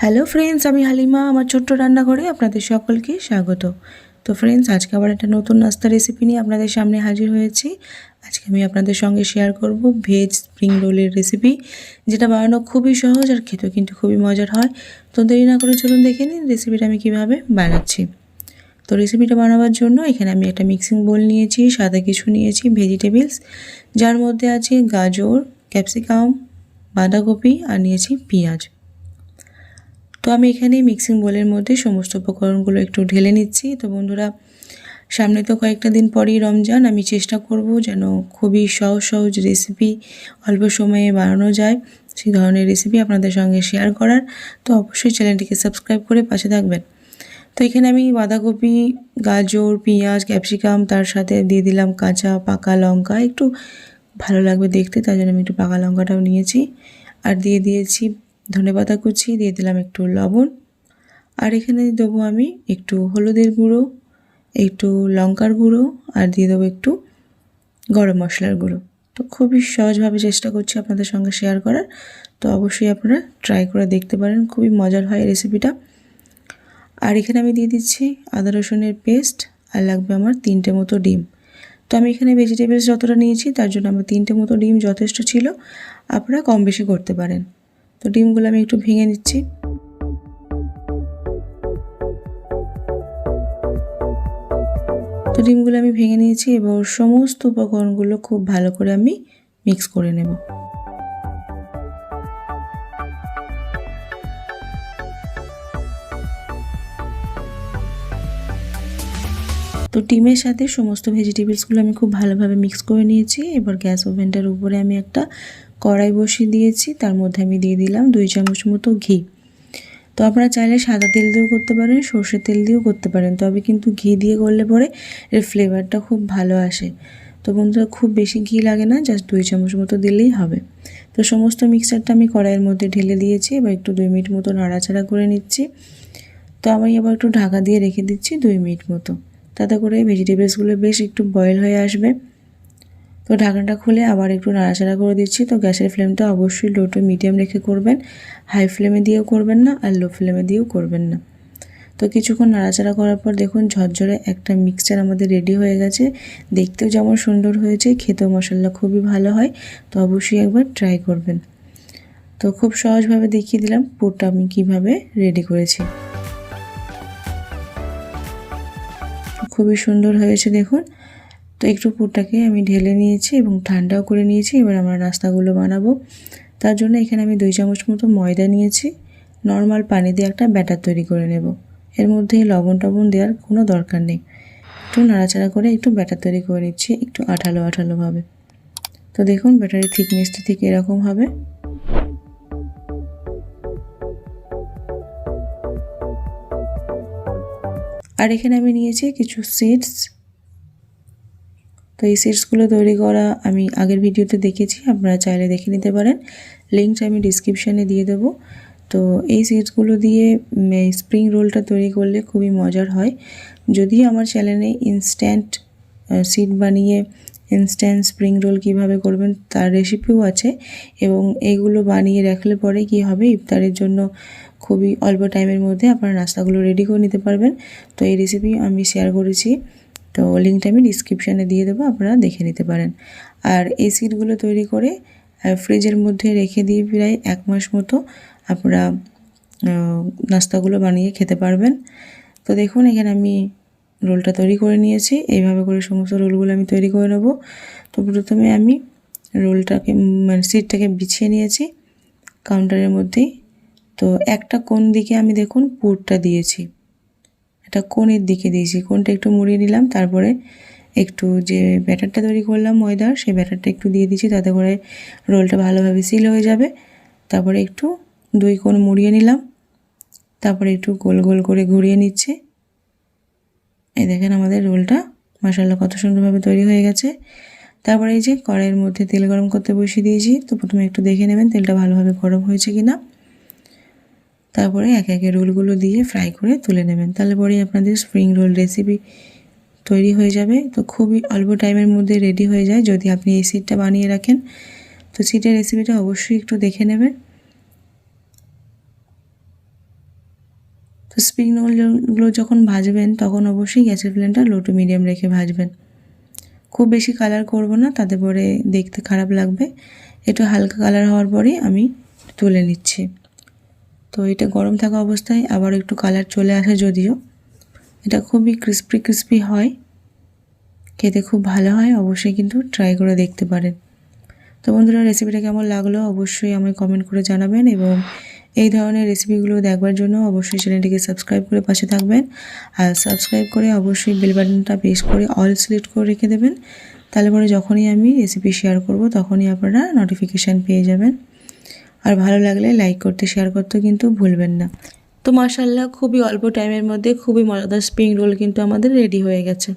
Hello friends আমি হালিমা, আমার ছোট্ট রান্নাঘরে আপনাদের সকলকে স্বাগত। তো ফ্রেন্ডস আজকে আবার একটা নতুন নাস্তা রেসিপি নিয়ে আপনাদের সামনে হাজির হয়েছি। আজকে আমি আপনাদের সঙ্গে শেয়ার করব ভেজ স্প্রিং রোলের রেসিপি যেটা বানানো খুবই সহজ আর খেতেও কিন্তু খুবই মজার হয়। তো দেরি না করে চলুন দেখে নিন রেসিপিটা আমি কীভাবে বানাচ্ছি। তো রেসিপিটা বানাবার জন্য এখানে আমি একটা মিক্সিং বোল নিয়েছি, সাদা কিছু নিয়েছি ভেজিটেবলস যার মধ্যে আছে গাজর ক্যাপসিকাম বাঁধাকপি আর নিয়েছি পেঁয়াজ। তো আমি এখানে মিক্সিং বোলের মধ্যে সমস্ত উপকরণগুলো একটু ঢেলে নিচ্ছি। তো বন্ধুরা, সামনে তো কয়েকটা দিন পরেই রমজান, আমি চেষ্টা করব যেন খুবই সহজ সহজ রেসিপি অল্প সময়ে বানানো যায়। সেই ধরনের রেসিপি আপনাদের সঙ্গে শেয়ার করার। তো অবশ্যই চ্যানেলটিকে সাবস্ক্রাইব করে পাশে থাকবেন। তো এখানে আমি বাঁধাকপি, গাজর, পেঁয়াজ ক্যাপসিকাম তার সাথে দিয়ে দিলাম কাঁচা পাকা লঙ্কা। একটু ভালো লাগবে দেখতে তাই জন্য আমি একটু পাকা লঙ্কাটাও নিয়েছি। আর দিয়ে দিয়েছি ধনেপাতা কুচি, দিয়ে দিলাম একটু লবণ। আর এখানে দেবো আমি একটু হলুদের গুঁড়ো, একটু লঙ্কার গুঁড়ো, আর দিয়ে দেবো একটু গরম মশলার গুঁড়ো। তো খুবই সহজভাবে চেষ্টা করছি আপনাদের সঙ্গে শেয়ার করার। তো অবশ্যই আপনারা ট্রাই করে দেখতে পারেন, খুবই মজার হয় রেসিপিটা আর এখানে আমি দিয়ে দিচ্ছি আদা রসুনের পেস্ট আর লাগবে আমার তিনটে মতো ডিম। তো আমি এখানে ভেজিটেবলস যতটা নিয়েছি, তার জন্য আমার তিনটে মতো ডিম যথেষ্ট ছিল। আপনারা কম বেশি করতে পারেন। তো ডিমগুলো আমি একটু ভেঙে নিচ্ছি। তো ডিমগুলো আমি ভেঙে নিয়েছি এবার সমস্ত উপকরণগুলো খুব ভালো করে আমি মিক্স করে নেব। তো ডিমের সাথে সমস্ত ভেজিটেবলসগুলো আমি খুব ভালোভাবে মিক্স করে নিয়েছি। এবার গ্যাস ওভেনটার উপরে আমি একটা কড়াই বসিয়ে দিয়েছি, তার মধ্যে আমি দিয়ে দিলাম দুই চামচ মতো ঘি। তো আপনারা চাইলে সাদা তেল দিয়েও করতে পারেন, সর্ষের তেল দিয়েও করতে পারেন, তবে কিন্তু ঘি দিয়ে করলে পরে এর ফ্লেভারটা খুব ভালো আসে। তো বন্ধুরা, খুব বেশি ঘি লাগে না জাস্ট দুই চামচ মতো দিলেই হবে। তো সমস্ত মিক্সারটা আমি কড়াইয়ের মধ্যে ঢেলে দিয়েছি, এবার একটু দুই মিনিট মতো নাড়াচাড়া করে নিচ্ছি। তো আমি আবার একটু ঢাকা দিয়ে রেখে দিচ্ছি দুই মিনিট মতো। তাতে করে ভেজিটেবলসগুলো বেশ একটু বয়েল হয়ে আসবে। তো ঢাকনাটা খুলে আবার একটু নাড়াচাড়া করে দিচ্ছি। তো গ্যাসের ফ্লেমটা অবশ্যই লো টু মিডিয়াম রেখে করবেন। হাই ফ্লেমে দিয়েও করবেন না আর লো ফ্লেমে দিয়েও করবেন না। তো কিছুক্ষণ নাড়াচাড়া করার পর দেখুন ঝরঝরে একটা মিক্সচার আমাদের রেডি হয়ে গেছে। দেখতেও যেমন সুন্দর হয়েছে, খেতেও মশলা খুবই ভালো হয়। তো অবশ্যই একবার ট্রাই করবেন। তো খুব সহজভাবে দেখিয়ে দিলাম পুরটা আমি কীভাবে রেডি করেছি। খুবই সুন্দর হয়েছে দেখুন। তো একটু পুরটাকে আমি ঢেলে নিয়েছি এবং ঠান্ডাও করে নিয়েছি, এবার আমরা নাস্তাগুলো বানাবো। তার জন্য এখানে আমি দুই চামচ মতো ময়দা নিয়েছি। নর্মাল পানি দিয়ে একটা ব্যাটার তৈরি করে নেব। এর মধ্যে লবণ টবণ দেওয়ার কোনো দরকার নেই। একটু নাড়াচাড়া করে একটু ব্যাটার তৈরি করে নিচ্ছি, একটু আঠালো আঠালোভাবে তো দেখুন, ব্যাটারির থিকনেসটা ঠিক এরকম হবে। আর এখানে আমি নিয়েছি কিছু সিডস তো এই সিডসগুলো তৈরি করা আমি আগের ভিডিওতে দেখেছি, আপনারা চাইলে দেখে নিতে পারেন। লিঙ্কটা আমি ডিসক্রিপশানে দিয়ে দেবো। তো এই সিডসগুলো দিয়ে স্প্রিং রোলটা তৈরি করলে খুবই মজার হয়। যদিও আমার চ্যানেলে ইনস্ট্যান্ট সিট বানিয়ে ইনস্ট্যান্ট স্প্রিং রোল কীভাবে করবেন তার রেসিপিও আছে এবং এইগুলো বানিয়ে রাখলে পরে কি হবে, ইফতারের জন্য খুবই অল্প টাইমের মধ্যে আপনারা নাস্তাগুলো রেডি করে নিতে পারবেন। তো এই রেসিপি আমি শেয়ার করেছি। তো লিঙ্কটা আমি ডিসক্রিপশানে দিয়ে দেবো, আপনারা দেখে নিতে পারেন। আর এই সিটগুলো তৈরি করে ফ্রিজের মধ্যে রেখে দিয়ে প্রায় এক মাস মতো আপনারা নাস্তাগুলো বানিয়ে খেতে পারবেন। তো দেখুন, এখানে আমি রোলটা তৈরি করে নিয়েছি। এইভাবে করে সমস্ত রোলগুলো আমি তৈরি করে নেব। তো প্রথমে আমি রোলটাকে মানে সিটটাকে বিছিয়ে নিয়েছি কাউন্টারের মধ্যেই। তো একটা কোন দিকে আমি দেখুন পুরটা দিয়েছি। এটা কোণের দিকে দিয়েছি। কোনটা একটু মুড়িয়ে নিলাম, তারপরে একটু যে ব্যাটারটা তৈরি করলাম ময়দার, সেই ব্যাটারটা একটু দিয়ে দিচ্ছি, তাতে করে রোলটা ভালোভাবে সিল হয়ে যাবে। তারপরে একটু দুই কোণ মুড়িয়ে নিলাম, তারপরে একটু গোল গোল করে ঘুরিয়ে নিচ্ছে। এই দেখেন আমাদের রোলটা মশালা কত সুন্দরভাবে তৈরি হয়ে গেছে। তারপরে এই যে কড়াইয়ের মধ্যে তেল গরম করতে বসিয়ে দিয়েছি, তো প্রথমে একটু দেখে নেবেন তেলটা ভালোভাবে গরম হয়েছে কি না তারপরে এক একে রোলগুলো দিয়ে ফ্রাই করে তুলে নেবেন। তাহলে পরেই আপনাদের স্প্রিং রোল রেসিপি তৈরি হয়ে যাবে। তো খুবই অল্প টাইমের মধ্যে রেডি হয়ে যায় যদি আপনি এই সিটটা বানিয়ে রাখেন। তো সিটের রেসিপিটা অবশ্যই একটু দেখে নেবেন। তো স্প্রিং রোলগুলো যখন ভাজবেন তখন অবশ্যই গ্যাসের ফ্লেমটা লো টু মিডিয়াম রেখে ভাজবেন। খুব বেশি কালার করব না, তাতে পরে দেখতে খারাপ লাগবে। একটু হালকা কালার হওয়ার পরেই আমি তুলে নিচ্ছি। তো এটা গরম থাকা অবস্থায় আবার একটু কালার চলে আসে যদিও। এটা খুবই ক্রিস্পি ক্রিস্পি হয়। খেতে খুব ভালো হয়, অবশ্যই কিন্তু ট্রাই করে দেখতে পারেন। তো বন্ধুরা রেসিপিটা কেমন লাগল অবশ্যই আমায় কমেন্ট করে জানাবেন এবং এই ধরনের রেসিপিগুলো দেখবার জন্য অবশ্যই চ্যানেলটিকে সাবস্ক্রাইব করে পাশে থাকবেন। আর সাবস্ক্রাইব করে অবশ্যই বেল বাটনটা প্রেস করে অল সিলেক্ট করে রেখে দেবেন। তাহলে পরে যখনই আমি রেসিপি শেয়ার করব, তখনই আপনারা নোটিফিকেশান পেয়ে যাবেন। আর ভালো লাগলে লাইক করতে শেয়ার করতে কিন্তু ভুলবেন না। তো মাসাল্লাহ খুবই অল্প টাইমের মধ্যে খুবই মজাদার স্প্রিং রোল কিন্তু আমাদের রেডি হয়ে গেছে।